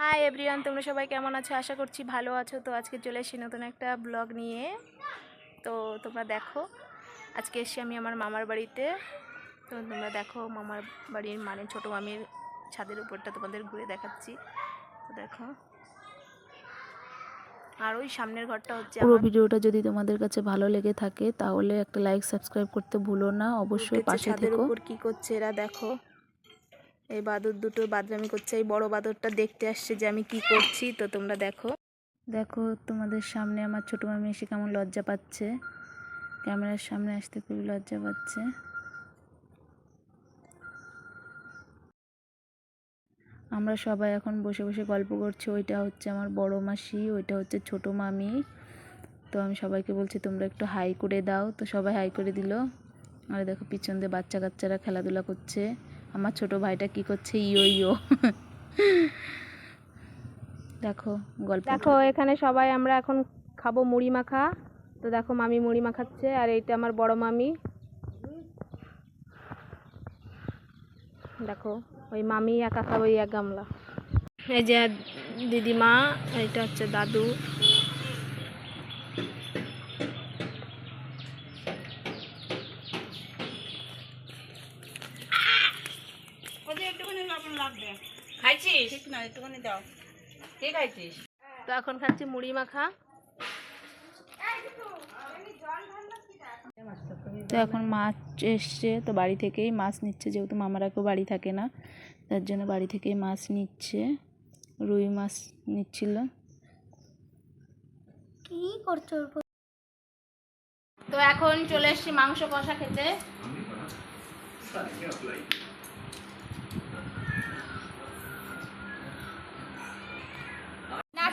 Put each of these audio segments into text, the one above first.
Hi everyone তোমরা সবাই কেমন আছো? আশা করছি ভালো আছো। তো আজকে চলে এসেছি নতুন একটা ব্লগ নিয়ে। তো তোমরা দেখো আজকে এসেছি আমি আমার মামার বাড়িতে। তো তোমরা দেখো মামার বাড়ির মানে ছোটো মামির ছাদের উপরটা তোমাদের ঘুরে দেখাচ্ছি। তো দেখো। আর ওই সামনের ঘরটা হচ্ছে পুরো ভিডিওটা যদি তোমাদের কাছে ভালো লেগে থাকে তাহলে একটা লাইক সাবস্ক্রাইব করতে ভুলো না। অবশ্যই পাশে থেকো। উপর কি করছে এরা দেখো। এই বাদর দুটো বাদরামি করছে, এই বড় বাদরটা দেখতে আসছে যে আমি কি করছি। তো তোমরা দেখো। দেখো, তোমাদের সামনে আমার ছোটো মামি এসে কেমন লজ্জা পাচ্ছে। ক্যামেরার সামনে আসতে খুবই লজ্জা পাচ্ছে। আমরা সবাই এখন বসে বসে গল্প করছি, ওইটা হচ্ছে আমার বড় মাসি, ওইটা হচ্ছে ছোট মামি। তো আমি সবাইকে বলছি, তোমরা একটু হাই করে দাও। তো সবাই হাই করে দিল। আর দেখো, পিছন দিয়ে বাচ্চা কাচ্চারা খেলাধুলা করছে। আমার ছোট ভাইটা কি করছে? ইয়ো ইয়ো। দেখো, গল্প। দেখো, এখানে সবাই আমরা এখন খাব মুড়ি মাখা। তো দেখো, মামি মুড়ি মাখাচ্ছে, আর এইটা আমার বড় মামি। দেখো, ওই মামি একা খাব এক গামলা। এই যে দিদিমা, এইটা হচ্ছে দাদু। খাইছিস? ঠিক না একটুখানি দাও। কে খাইছিস? তো এখন খাচ্ছি মুড়ি মাখা। তো এখন মাছ এসছে তো বাড়ি থেকেই মাছ নিচ্ছে যেহেতু মামারা কেউ বাড়ি থাকে না তার জন্য বাড়ি থেকেই মাছ নিচ্ছে রুই মাছ নিচ্ছিল। তো এখন চলে এসছি মাংস কষা খেতে।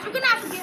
手跟我拿出去